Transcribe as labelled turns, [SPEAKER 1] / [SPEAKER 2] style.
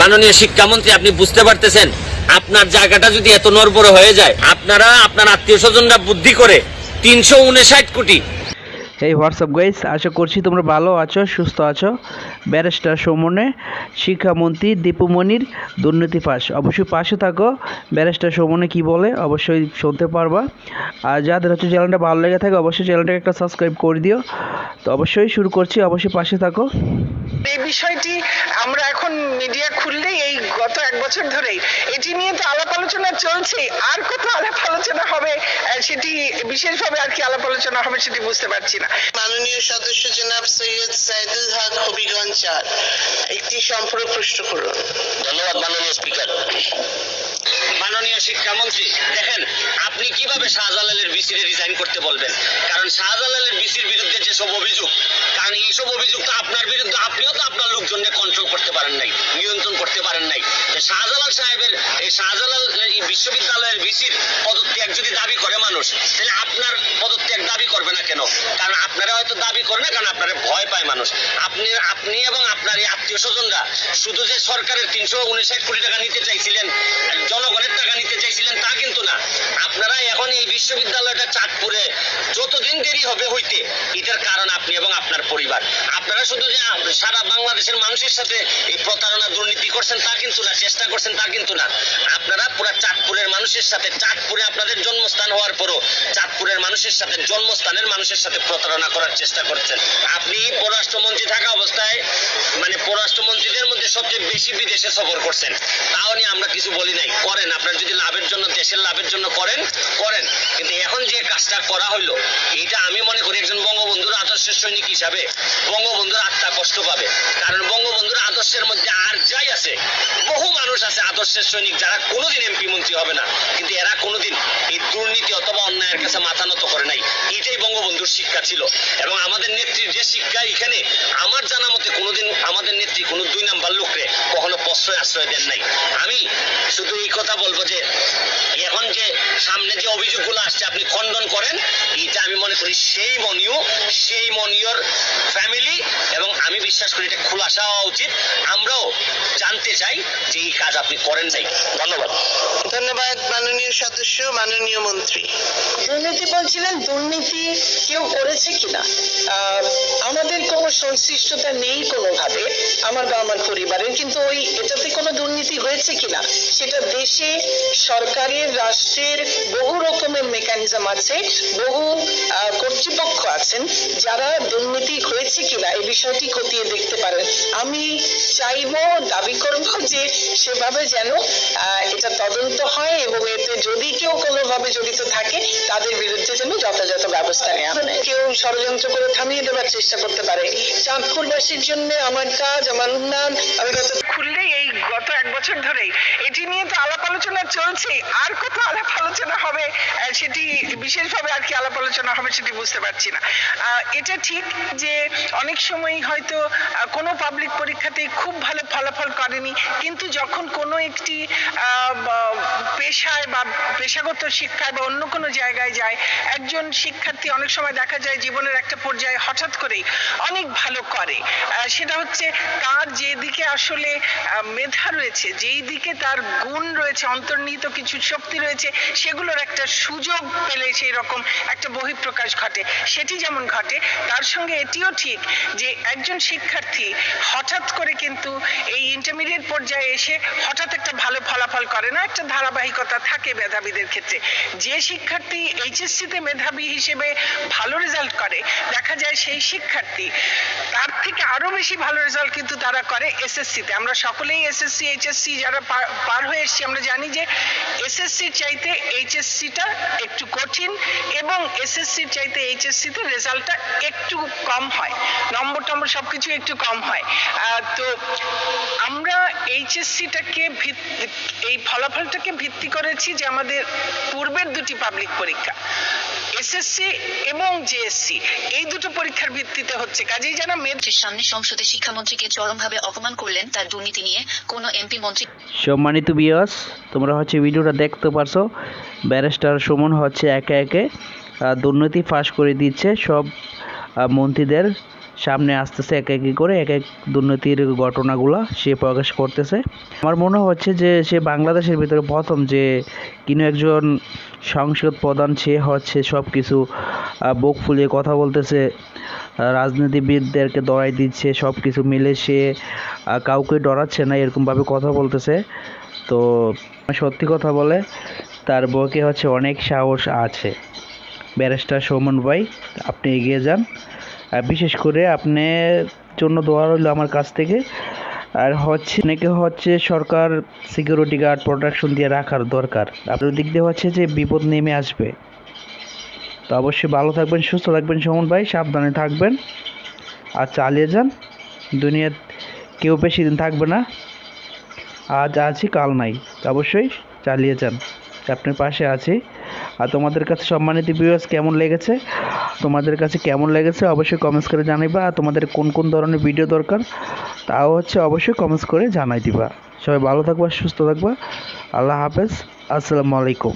[SPEAKER 1] মাননীয় শিক্ষামন্ত্রী আপনি বুঝতে পারতেছেন আপনার জায়গাটা যদি এত নরবর হয়ে যায় আপনারা আপনার আত্মীয় স্বজনরা বুদ্ধি করে তিনশো উনষাট কোটি।
[SPEAKER 2] এই হোয়াটসঅ্যাপ গাইস আশা করছি তোমরা ভালো আছো সুস্থ আছো। ব্যারিস্টার সৌমনে শিক্ষামন্ত্রী দীপুমণির দুর্নীতি ফাঁস। অবশ্যই পাশে থাকো। ব্যারিস্টার সৌমনে কি বলে অবশ্যই শুনতে পারবা। আর যাদের হচ্ছে চ্যানেলটা ভালো লেগে থাকে অবশ্যই চ্যানেলটাকে একটা সাবস্ক্রাইব করে দিও। তো অবশ্যই শুরু করছি অবশ্যই পাশে থাকো।
[SPEAKER 3] এই বিষয়টি মিডিয়া খুললেই এই গত এক বছর ধরেই। এটি নিয়ে তো আলাপ আলোচনা চলছে। আর কত আলাপ আলোচনা হবে সেটি বিশেষভাবে আর কি আলাপ আলোচনা হবে সেটি বুঝতে পারছি না।
[SPEAKER 4] মাননীয় সদস্য জনাব সৈয়দ সাইদুল হক হবিগঞ্জ চার একটি সম্পর্ক প্রশ্ন করুন।
[SPEAKER 1] ধন্যবাদ মাননীয় স্পিকার। মাননীয় শিক্ষামন্ত্রী দেখেন আপনি কীভাবে শাহজালালের বিসিরে রিজাইন করতে বলবেন? কারণ শাহজালালের বিসির বিরুদ্ধে যেসব অভিযোগ কারণ এইসব অভিযোগ তো আপনার বিরুদ্ধে, আপনিও তো আপনার লোকজনকে কন্ট্রোল করতে পারেন নাই, নিয়ন্ত্রণ করতে পারেন নাই। শাহজালাল সাহেবের, এই শাহজালাল বিশ্ববিদ্যালয়ের বিসির পদত্যাগ যদি দাবি করে মানুষ, তাহলে আপনার পদত্যাগ দাবি করবে না কেন? কারণ আপনারা হয়তো দাবি করে না, কারণ আপনারা ভয় পায় মানুষ। আপনি আপনি এবং আপনার এই আত্মীয় স্বজনরা, শুধু যে সরকারের তিনশো উনষাট কোটি টাকা নিতে চাইছিলেন জনগণের টাকা নিতে চাইছিলেন তা কিন্তু না। বিশ্ববিদ্যালয়টা চাঁদপুরে যতদিন দেরি হবে হইতে, এটার কারণ আপনি এবং আপনার পরিবার। আপনারা শুধু যে সারা বাংলাদেশের মানুষের সাথে এই প্রতারণা দুর্নীতি করছেন তা কিন্তু না, চেষ্টা করছেন তা কিন্তু না। আপনারা পুরো চাঁদপুরের মানুষের সাথে, চাঁদপুরে আপনাদের জন্মস্থান হওয়ার পরও চাঁদপুরের মানুষের সাথে, জন্মস্থানের মানুষের সাথে প্রতারণা করার চেষ্টা করছেন। আপনি পররাষ্ট্রমন্ত্রী থাকা অবস্থায় মানে পররাষ্ট্রমন্ত্রীদের মধ্যে সবচেয়ে বেশি বিদেশে সফর করছেন, তাও নিয়ে আমরা কিছু বলি নাই। করেন, আপনার যদি লাভের জন্য, দেশের লাভের জন্য করেন করেন। কিন্তু এখন যে কাজটা করা হইল এটা আমি মনে করি একজন বঙ্গবন্ধুর আদর্শের সৈনিক হিসাবে বঙ্গবন্ধুর আত্মা কষ্ট পাবে। কারণ বঙ্গবন্ধুর আদর্শের মধ্যে আর যাই আছে, বহু মানুষ আছে আদর্শের সৈনিক যারা কোনোদিন এমপি মন্ত্রী হবে না। কিন্তু এরা কোনোদিন এই দুর্নীতি অথবা অন্যায়ের কাছে মাথা নত করে নাই। শিক্ষা ছিল। এবং আমাদের নেত্রীর যে শিক্ষা এখানে আমার জানা মতে কোনোদিন আমাদের নেত্রী কোনো দুই নাম্বার লোকরে কখনো প্রশ্রয় আশ্রয় দেন নাই। আমি শুধু এই কথা বলব যে এখন যে সামনে যে অভিযোগগুলো আসছে আপনি খণ্ডন করেন এটা আমি মনে করি সেই মনীয় সেই মনীয়র ফ্যামিলি এবং আমি বিশ্বাস করি এটা খোলাসা হওয়া উচিত। আমরাও জানতে চাই যে এই কাজ আপনি করেন নাই। ধন্যবাদ।
[SPEAKER 4] ধন্যবাদ মাননীয় সদস্য মাননীয় মন্ত্রী।
[SPEAKER 3] দুর্নীতি বলছিলেন দুর্নীতি কেউ করেছে কিনা? আহ, আমাদের কোনো সংশ্লিষ্টতা নেই কোনোভাবে, আমার বা আমার পরিবারের, কিন্তু ওই এটাতে কোনো দুর্নীতি হয়েছে কিনা, সেটা দেশে, সরকারের, রাষ্ট্রের বহু রকমের মেকানিজম আছে, বহু কর্তৃপক্ষ আছেন, যারা দুর্নীতি হয়েছে কিনা, এই বিষয়টি খতিয়ে দেখতে পারেন। আমি চাইব, দাবি করব যে সেভাবে যেন এটা তদন্ত হয় এবং এতে যদি কেউ কোনোভাবে জড়িত থাকে, তাদের বিরুদ্ধে যেন যথাযথ ব্যবস্থা নেওয়া হয়। কেউ ষড়যন্ত্র করে থামিয়ে দেওয়ার চেষ্টা করতে পারে চাঁদপুরবাসীর জন্য আমার কাজ, আমার উন্নয়ন। আমি গত খুললেই এই গত এক বছর ধরেই। এটি নিয়ে তো আলাপ আলোচনা চলছে। আর কত আলাপ আলোচনা হবে? সেটি বিশেষভাবে আর কি আলাপ আলোচনা হবে সেটি বুঝতে পারছি না। এটা ঠিক যে অনেক সময় হয়তো কোনো পাবলিক পরীক্ষাতে খুব ভালো ফলাফল করেনি। কিন্তু যখন কোনো একটি পেশায় বা পেশাগত শিক্ষায় বা অন্য কোনো জায়গায় যায়, একজন শিক্ষার্থী অনেক সময় দেখা যায় জীবনের একটা পর্যায়ে হঠাৎ করেই অনেক ভালো করে। সেটা হচ্ছে তার যেদিকে আসলে মেধা রয়েছে, যেই দিকে তার গুণ রয়েছে, অন্তর্নিহিত কিছু শক্তি রয়েছে, সেগুলোর একটা সুযোগ পেলে সেই রকম একটা বহিঃপ্রকাশ ঘটে। সেটি যেমন ঘটে, তার সঙ্গে এটিও ঠিক যে একজন শিক্ষার্থী হঠাৎ করে কিন্তু এই ইন্টারমিডিয়েট পর্যায়ে এসে হঠাৎ একটা ভালো ফলাফল করে না, একটা ধারাবাহিকতা থাকে মেধাবীদের ক্ষেত্রে। যে শিক্ষার্থী এইচএসসিতে মেধাবী হিসেবে ভালো রেজাল্ট করে, দেখা যায় সেই শিক্ষার্থী তার থেকে আরও বেশি ভালো রেজাল্ট কিন্তু তারা করে এসএসসিতে আমরা সকলেই এসএসসি এইচএসসি যারা পার- হয়ে এসেছি, আমরা জানি যে এসএসসির চাইতে এইচএসসিটা একটু কঠিন এবং এসএসসির চাইতে এইচএসসিতে রেজাল্টটা একটু কম হয়। নম্বর টম্বর সবকিছু একটু কম হয়। তো আমরা এইচএসসিটাকে এই ফলাফলটাকে ভিত্তি করেছি যে আমাদের পূর্বের দুটি পাবলিক পরীক্ষা এসএসসি এবং জেএসসি এই দুটো পরীক্ষার ভিত্তিতে হচ্ছে। কাজেই যারা মেধ
[SPEAKER 5] সামনে সংসদে শিক্ষামন্ত্রীকে চরমভাবে অপমান করলেন তার দুর্নীতি নিয়ে কোনো এমপি মন্ত্রী
[SPEAKER 2] সম্মানিত বিয়াস তোমরা হচ্ছে ভিডিওটা দেখতে পারছ। ব্যারিস্টার সুমন হচ্ছে একে একে দুর্নীতি ফাঁস করে দিচ্ছে। সব মন্ত্রীদের সামনে আসতেছে এক এক করে, এক এক দুর্নীতির ঘটনাগুলো সে প্রকাশ করতেছে। আমার মনে হচ্ছে যে সে বাংলাদেশের ভিতরে প্রথম যে কিনো একজন সংসদ প্রধান, সে হচ্ছে সব কিছু বুক ফুলিয়ে কথা বলতেছে। রাজনীতিবিদদেরকে দড়াই দিচ্ছে সব কিছু মিলে সে কাউকে ডরাচ্ছে না, এরকমভাবে কথা বলতেছে। তো সত্যি কথা বলে, তার বউকে হচ্ছে অনেক সাহস আছে। ব্যারিস্টার সৌমন ভাই, আপনি এগিয়ে যান। বিশেষ করে আপনার জন্য দোয়া রইল আমার কাছ থেকে। আর হচ্ছে, অনেকে হচ্ছে সরকার সিকিউরিটি গার্ড প্রোটেকশন দিয়ে রাখার দরকার। আপনার দিক দিয়ে হচ্ছে যে বিপদ নেমে আসবে। তো অবশ্যই ভালো থাকবেন, সুস্থ থাকবেন সুমন ভাই, সাবধানে থাকবেন। আর চালিয়ে যান, দুনিয়ার কেউ বেশি দিন থাকবে না। আজ আছি, কাল নাই। অবশ্যই চালিয়ে যান আপনার পাশে আছি। আর তোমাদের কাছে সম্মানিত ভিউয়ার্স কেমন লেগেছে? তোমাদের কাছে কেমন লেগেছে? অবশ্যই কমেন্টস করে জানাইবা। আর তোমাদের কোন কোন ধরনের ভিডিও দরকার, তাও হচ্ছে অবশ্যই কমেন্টস করে জানাই দিবা। সবাই ভালো থাকবা, সুস্থ থাকবা। আল্লাহ হাফেজ। আসসালামু আলাইকুম।